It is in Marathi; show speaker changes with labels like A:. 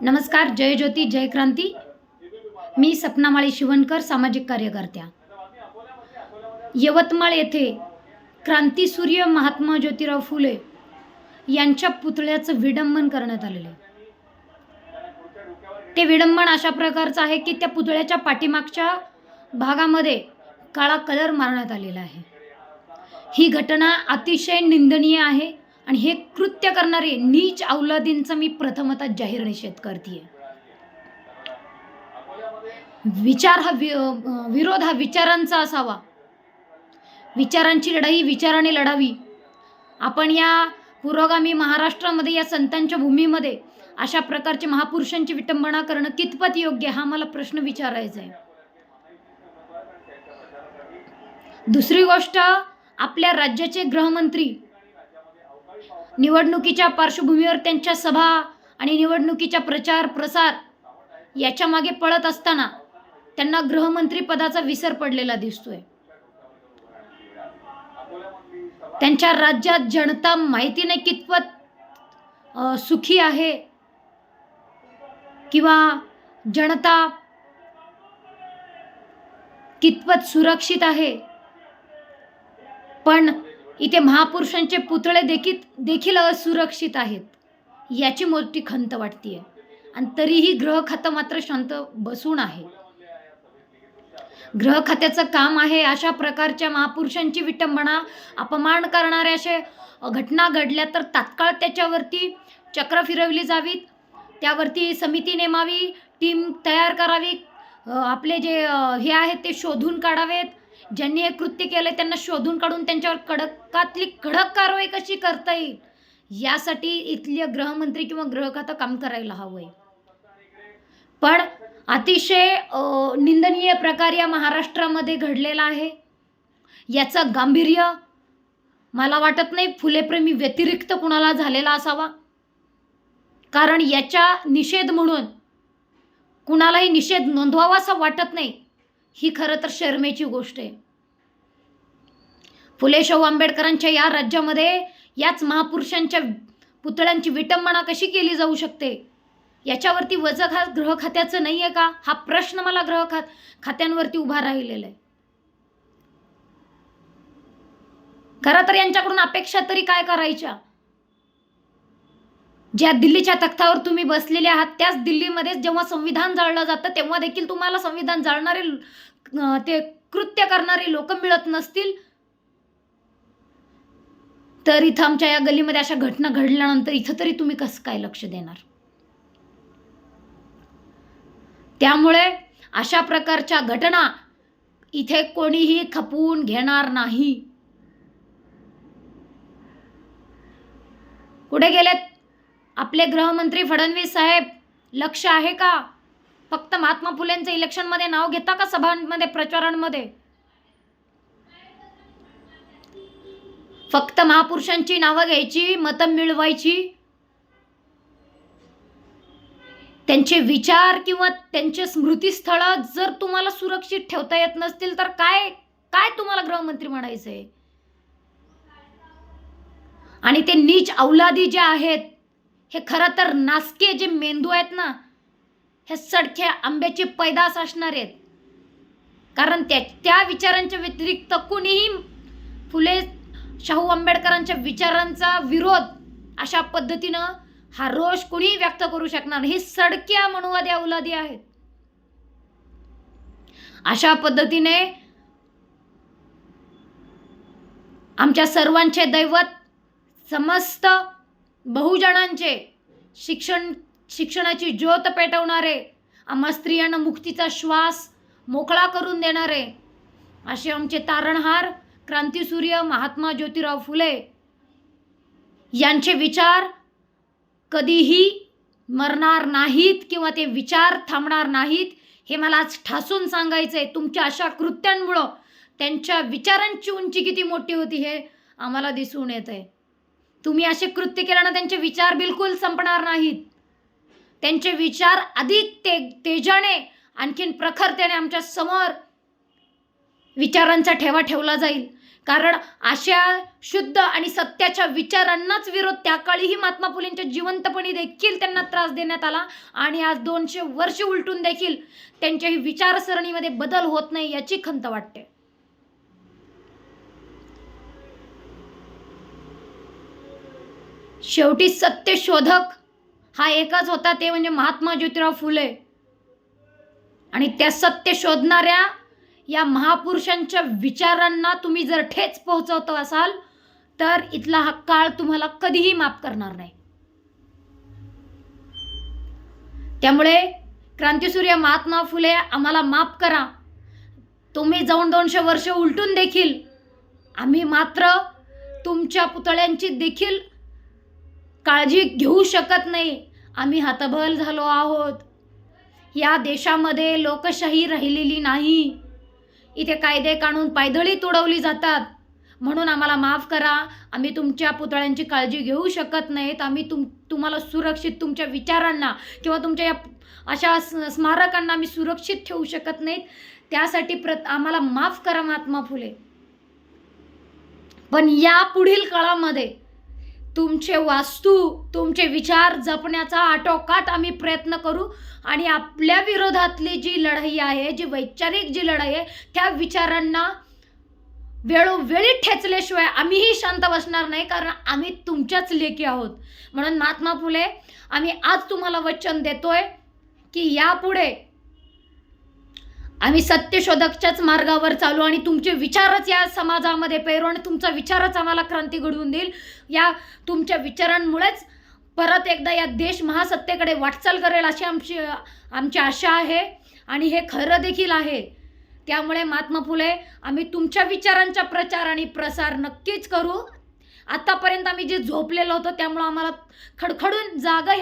A: नमस्कार जय ज्योती जय क्रांती. मी सपनामाळी शिवणकर सामाजिक कार्यकर्त्या. यवतमाळ येथे क्रांतीसूर्य महात्मा ज्योतिराव फुले यांच्या पुतळ्याचं विडंबन करण्यात आलेलं आहे. ते विडंबन अशा प्रकारचं आहे की त्या पुतळ्याच्या पाठीमागच्या भागामध्ये काळा कलर मारण्यात आलेला आहे. ही घटना अतिशय निंदनीय आहे. आणि हे कृत्य करणारे नीच अवलादींचा मी प्रथमतः जाहीर निषेध करते विचार हा वि विरोध हा विचारांचा असावा. विचारांची लढाई विचाराने लढावी. आपण या पुरोगामी महाराष्ट्रामध्ये या संतांच्या भूमीमध्ये अशा प्रकारचे महापुरुषांची विटंबना करणं कितपत योग्य हा मला प्रश्न विचारायचा आहे. दुसरी गोष्ट आपल्या राज्याचे गृहमंत्री निवडणुकीच्या पार्श्वभूमीवर त्यांच्या सभा आणि निवडणुकीच्या प्रचार प्रसार याच्या मागे पळत असताना त्यांना गृहमंत्रीपदाचा विसर पडलेला दिसतोय. त्यांच्या राज्यात जनता माहिती नाही कितपत सुखी आहे किंवा जनता कितपत सुरक्षित आहे. पण इथे महापुरुषांचे पुतळे देखील देखील असुरक्षित आहेत. याची मोठी खंत वाटतीये. आणि तरीही ग्रह खातं मात्र शांत बसून आहे. ग्रह खात्याचं काम आहे अशा प्रकारच्या महापुरुषांची विटंबना अपमान करणाऱ्या असे घटना घडल्या तर तात्काळ त्याच्यावरती चक्र फिरवली जावीत. त्यावरती समिती नेमावी टीम तयार करावी. आपले जे हे आहेत ते शोधून काढावेत. ज्यांनी हे कृत्य केलं त्यांना शोधून काढून त्यांच्यावर कडकातली कडक कारवाई कशी करता येईल? यासाठी इथले गृहमंत्री किंवा गृहखातं काम करायला हवंय. पण अतिशय निंदनीय प्रकार या महाराष्ट्रामध्ये घडलेला आहे. याचं गांभीर्य मला वाटत नाही फुलेप्रेमी व्यतिरिक्त कुणाला झालेला असावा. कारण याच्या निषेध म्हणून कुणालाही निषेध नोंदवावा असं वाटत नाही. ही खरं तर शर्मेची गोष्ट आहे. फुले शाहू आंबेडकरांच्या या राज्यामध्ये याच महापुरुषांच्या पुतळ्यांची विटंबना कशी केली जाऊ शकते? याच्यावरती वजन हा ग्रह खात्याचं नाही आहे का? हा प्रश्न मला ग्रह खात खात्यांवरती उभा राहिलेला आहे. खरं तर यांच्याकडून अपेक्षा तरी काय करायच्या? ज्या दिल्लीच्या तख्तावर तुम्ही बसलेले आहात त्याच दिल्लीमध्ये जेव्हा संविधान जाळलं जातं तेव्हा देखील तुम्हाला संविधान जाळणारे ते कृत्य करणारे लोक मिळत नसतील? तर इथं आमच्या या गल्लीमध्ये अशा घटना घडल्यानंतर इथं तरी तुम्ही कसं काय लक्ष देणार? त्यामुळे अशा प्रकारच्या घटना इथे कोणीही खपवून घेणार नाही. कुठे गेलेत? आपले गृहमंत्री फडणवीस साहेब लक्ष आहे का? फक्त महात्मा फुलेंचं इलेक्शनमध्ये नाव घेता का सभांमध्ये प्रचारांमध्ये? फक्त महापुरुषांची नावं घ्यायची मतं मिळवायची? त्यांचे विचार किंवा त्यांचे स्मृतीस्थळं जर तुम्हाला सुरक्षित ठेवता येत नसतील तर काय काय तुम्हाला गृहमंत्री म्हणायचंय? आणि ते नीच औलादी जे आहेत हे खरं तर नासके जे मेंदू आहेत ना हे सडखे आंब्याची पैदास असणार आहेत कारण त्या त्या विचारांच्या व्यतिरिक्त कुणीही फुले शाहू आंबेडकरांच्या विचारांचा विरोध अशा पद्धतीनं हा रोष कुणीही व्यक्त करू शकणार नाही. हे सडक्या मनुवादी औलादी आहेत अशा पद्धतीने आमच्या सर्वांचे दैवत समस्त बहुजनांचे शिक्षण शिक्षणाची ज्योत पेटवणारे आम्हा स्त्रियांना मुक्तीचा श्वास मोकळा करून देणारे असे आमचे तारणहार क्रांतीसूर्य महात्मा ज्योतिराव फुले यांचे विचार कधीही मरणार नाहीत किंवा ते विचार थांबणार नाहीत हे मला आज ठासून सांगायचं आहे तुमच्या अशा कृत्यांमुळं त्यांच्या विचारांची उंची किती मोठी होती हे आम्हाला दिसून येत आहे तुम्ही असे कृत्य केल्यानं त्यांचे विचार बिलकुल संपणार नाहीत. त्यांचे विचार अधिक ते तेजाने आणखीन प्रखरतेने आमच्यासमोर विचारांचा ठेवा ठेवला जाईल. कारण अशा शुद्ध आणि सत्याच्या विचारांनाच विरोध त्या काळीही महात्मा फुलेंच्या जिवंतपणी देखील त्यांना त्रास देण्यात आला आणि आज दोनशे वर्ष उलटून देखील त्यांच्याही विचारसरणीमध्ये बदल होत नाही याची खंत वाटते. शेवटी सत्य शोधक हा एकच होता ते म्हणजे महात्मा ज्योतिराव फुले. आणि त्या सत्य शोधणाऱ्या या महापुरुषांच्या विचारांना तुम्ही जर ठेच पोहोचवत असाल तर इथला हा काळ तुम्हाला कधीही माफ करणार नाही. त्यामुळे क्रांतीसूर्य महात्मा फुले आम्हाला माफ करा. तुम्ही जाऊन दोनशे वर्ष उलटून देखील आम्ही मात्र तुमच्या पुतळ्यांची देखील काळजी घेऊ शकत नाही. आम्ही हतबल झालो आहोत. या देशामध्ये लोकशाही राहिलेली नाही. इथे कायदे काढून पायदळी तुडवली जातात. म्हणून आम्हाला माफ करा. आम्ही तुमच्या पुतळ्यांची काळजी घेऊ शकत नाहीत. आम्ही तुम तुम्हाला सुरक्षित तुमच्या विचारांना किंवा तुमच्या या अशा स्मारकांना आम्ही सुरक्षित ठेवू शकत नाहीत. त्यासाठी प्रत आम्हाला माफ करा महात्मा फुले. पण या पुढील काळामध्ये तुमचे वास्तू तुमचे विचार जपण्याचा आटोकाट आम्ही प्रयत्न करू आणि आपल्या विरोधातली जी लढाई आहे जी वैचारिक जी लढाई आहे त्या विचारांना वेळोवेळी ठेचल्याशिवाय आम्हीही शांत बसणार नाही कारण आम्ही तुमच्याच लेखी आहोत. म्हणून महात्मा फुले आम्ही आज तुम्हाला वचन देतोय की यापुढे आम्ही सत्यशोधकच्याच मार्गावर चालू आणि तुमचे विचारच या समाजामध्ये पेरू आणि तुमचा विचारच आम्हाला क्रांती घडवून देईल. या तुमच्या विचारांमुळेच परत एकदा या देश महासत्तेकडे वाटचाल करेल अशी आमची आमची आशा आहे आणि हे खरं देखील आहे. त्यामुळे महात्मा फुले आम्ही तुमच्या विचारांचा प्रचार आणि प्रसार नक्कीच करू. आतापर्यंत आम्ही जे झोपलेलं होतं त्यामुळं आम्हाला खडखडून जागा